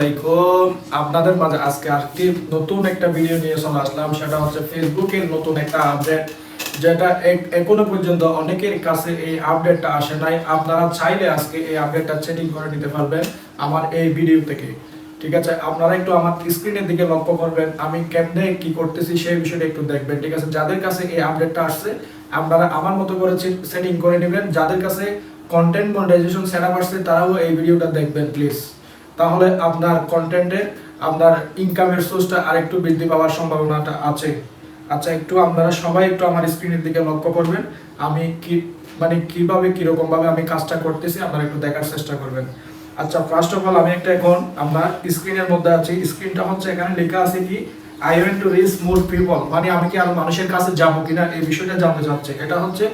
আলাইকুম। আপনাদের মাঝে আজকে আরেকটি নতুন একটা ভিডিও নিয়ে চলে আসলাম। সেটা হচ্ছে ফেসবুকের নতুন একটা আপডেট যেটা এখনও পর্যন্ত অনেকের কাছে এই আপডেটটা আসে নাই। আপনারা চাইলে আজকে এই আপডেটটা সেটিং করে নিতে পারবেন আমার এই ভিডিও থেকে। ঠিক আছে? আপনারা একটু আমার স্ক্রিনের দিকে লক্ষ্য করবেন। আমি কেমনে কি করতেছি সেই বিষয়টা একটু দেখবেন। ঠিক আছে? যাদের কাছে এই আপডেটটা আসছে, আপনারা আমার মতো করে সেটিং করে নেবেন। যাদের কাছে কন্টেন্ট মনিটাইজেশন সেটআপ আসছে, তারাও এই ভিডিওটা দেখবেন প্লিজ তাহলে আপনার কন্টেন্টে আপনার ইনকামের সোর্সটা আরেকটু বৃদ্ধি পাওয়ার সম্ভাবনাটা আছে। আচ্ছা একটু আপনারা সবাই একটু আমার স্ক্রিনের দিকে লক্ষ্য করবেন। আমি কি মানে কীভাবে কীরকম ভাবে আমি কাজটা করতেছি আপনারা একটু দেখার চেষ্টা করবেন। আচ্ছা ফার্স্ট অফ অল আমি একটা এখন আমরা স্ক্রিনের মধ্যে আছি। স্ক্রিনটা হচ্ছে এখানে লেখা আছে কি I want to reach more people মানে আমি কি আরও মানুষের কাছে যাব কিনা, এই বিষয়টা জানতে চাচ্ছে। এটা হচ্ছে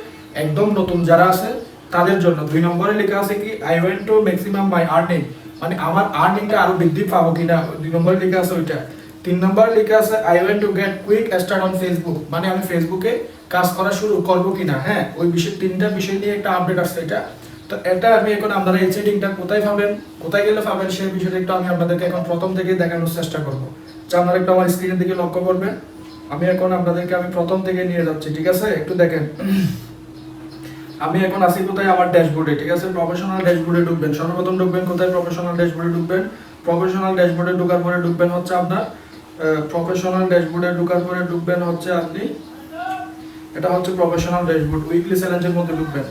একদম নতুন যারা আছে, তাদের জন্য। দুই নম্বরে লেখা আছে কি I want to maximum my earning মানে আমার আর্নিংটা আরও বৃদ্ধি পাবো কিনা, দুই নম্বরে লেখা আছে ওইটা। তিন নম্বর লেখা আছে I want to get quick start on Facebook মানে আমি ফেসবুকে কাজ করা শুরু করব কিনা হ্যাঁ? ওই বিষয়, তিনটা বিষয় নিয়ে একটা আপডেট আসছে এটা। তো এটা আমি এখন আপনারা এই সেটিংটা কোথায় পাবেন, কোথায় গেলে পাবেন, সেই বিষয়টা একটু আমি আপনাদেরকে এখন প্রথম থেকে দেখানোর চেষ্টা করব। যা আপনারা একটু আমার স্ক্রিনের দিকে লক্ষ্য করবেন। আমি এখন আপনাদেরকে আমি প্রথম থেকে নিয়ে যাচ্ছি, ঠিক আছে? একটু দেখেন। আমি এখন আছি কোথায়? আমার ড্যাশবোর্ডে, ঠিক আছে? প্রফেশনাল ড্যাশবোর্ডে ঢুকবেন। সর্বপ্রথম ঢুকবেন কোথায়? প্রফেশনাল ড্যাশবোর্ডে ঢুকবেন। প্রফেশনাল ড্যাশবোর্ডে ঢোকার পরে ঢুকবেন হচ্ছে আপনার প্রফেশনাল ড্যাশবোর্ডে ঢোকার পরে ঢুকবেন হচ্ছে আপনি, এটা হচ্ছে প্রফেশনাল ড্যাশবোর্ড উইকলি চ্যালেঞ্জের মধ্যে ঢুকবেন।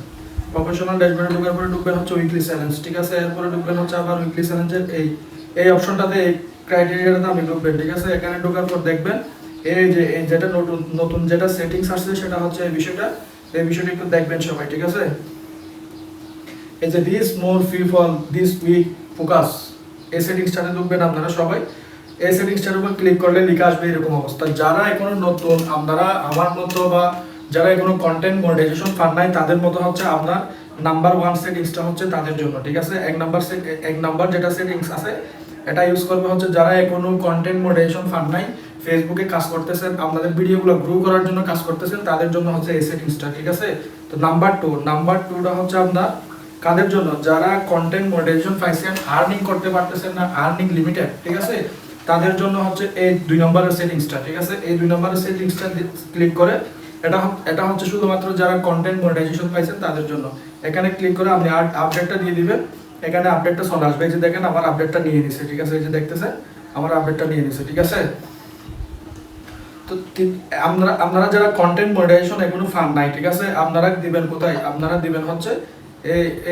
প্রফেশনাল ড্যাশবোর্ডে ঢোকার পরে ঢুকবেন হচ্ছে উইকলি চ্যালেঞ্জ ঠিক আছে? এরপরে ঢুকবেন হচ্ছে আবার উইকলি চ্যালেঞ্জের এই এই অপশনটাতে এই ক্রাইটেরিয়াটাতে আপনি ঢুকবেন, ঠিক আছে? এখানে ঢোকার পর দেখবেন, এই যে, এই যেটা নতুন নতুন যেটা সেটিংস আসছে সেটা হচ্ছে এই বিষয়টা। এই বিষয়টা একটু দেখবেন সবাই, ঠিক আছে? এই যে this more people this week focus এই সেটিংসটাতে ঢুকবেন আপনারা সবাই। এই সেটিংসটার উপর ক্লিক করলে লিখে আসবে এরকম অবস্থা। যারা এখনও নতুন, আপনারা আমার মতো বা যারা এখনও কন্টেন্ট মনিটাইজেশন পান নাই, তাদের মতো হচ্ছে আপনার নাম্বার ওয়ান সেটিংসটা হচ্ছে তাদের জন্য, ঠিক আছে? এক নাম্বার এক নাম্বার যেটা সেটিংস আছে, এটা ইউজ করবে হচ্ছে যারা এখনও কন্টেন্ট মনিটাইজেশন পান নাই ফেসবুকে কাজ করতেছেন, আপনাদের ভিডিওগুলো গ্রো করার জন্য কাজ করতেছেন, তাদের জন্য হচ্ছে এই সেটিংসটা ঠিক আছে? তো নাম্বার টু নাম্বার টুটা হচ্ছে আপনার কাদের জন্য? যারা কন্টেন্ট মনিটাইজেশন পাইছেন আর্নিং করতে পারতেছেন না আর্নিং লিমিটেড ঠিক আছে? তাদের জন্য হচ্ছে এই দুই নম্বরের সেটিংসটা ঠিক আছে? এই দুই নম্বরের সেটিংসটা ক্লিক করে, এটা এটা হচ্ছে শুধুমাত্র যারা কন্টেন্ট মনিটাইজেশন পাইছেন, তাদের জন্য। এখানে ক্লিক করে আপনি আপডেটটা দিয়ে দিবেন, এখানে আপডেটটা চলে আসবে। যে দেখেন, আমার আপডেটটা নিয়ে নিছে, ঠিক আছে? এই যে দেখতেছে আমার আপডেটটা নিয়ে নিছে, ঠিক আছে? তো আপনারা আপনারা যারা কন্টেন্ট মনিটাইজেশন এখনও ফান নাই, ঠিক আছে? আপনারা দিবেন কোথায়? আপনারা দিবেন হচ্ছে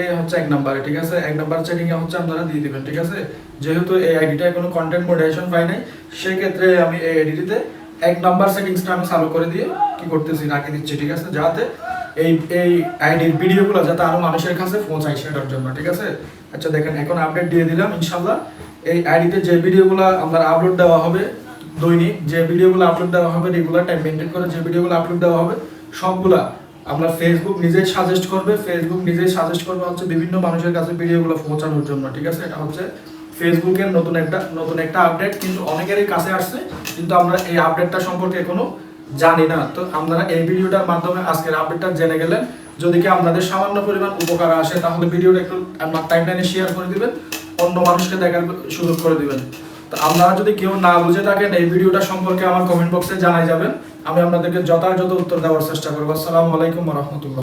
এ হচ্ছে এক নাম্বারে, ঠিক আছে? এক নাম্বার সেটিং এ হচ্ছে আপনারা দিয়ে দিবেন, ঠিক আছে? যেহেতু এই আইডিটা কোনো কন্টেন্ট মনিটাইজেশন পাই নাই সেই ক্ষেত্রে আমি এই আইডিটিতে এক নাম্বার সেটিংসটা আমি চালু করে দিয়ে কি করতেছি, রাখি দিচ্ছি, ঠিক আছে? যাতে এই এই আইডির ভিডিওগুলো যাতে আরও মানুষের কাছে পৌঁছায় সেটার জন্য, ঠিক আছে? আচ্ছা দেখেন, এখন আপডেট দিয়ে দিলাম ইনশাল্লাহ এই আইডিতে যে ভিডিওগুলো আপনার আপলোড দেওয়া হবে দৈনিক যে ভিডিওগুলো আপলোড দেওয়া হবে রেগুলার টাইম মেনটেন করে যে ভিডিওগুলো আপলোড দেওয়া হবে, সবগুলা আপনার ফেসবুক নিজেই সাজেস্ট করবে। ফেসবুক নিজেই সাজেস্ট করবে হচ্ছে বিভিন্ন মানুষের কাছে ভিডিওগুলো পৌঁছানোর জন্য, ঠিক আছে? এটা হচ্ছে ফেসবুকের নতুন একটা নতুন একটা আপডেট কিন্তু অনেকেরই কাছে আসছে, কিন্তু আমরা এই আপডেটটা সম্পর্কে এখনও জানি না। তো আপনারা এই ভিডিওটার মাধ্যমে আজকের আপডেটটা জেনে গেলেন। যদি কি আপনাদের সামান্য পরিমাণ উপকার আসে, তাহলে ভিডিওটা একটু আপনার টাইমলাইনে শেয়ার করে দিবেন, অন্য মানুষকে দেখার সুযোগ করে দিবেন। আপনারা যদি কেউ না বুঝে থাকেন, এই ভিডিওটা সম্পর্কে আমার কমেন্ট বক্সে জানাই যাবেন। আমি আপনাদেরকে যথাযথ উত্তর দেওয়ার চেষ্টা করব। আসসালামু আলাইকুম রহমতুল্লাহ।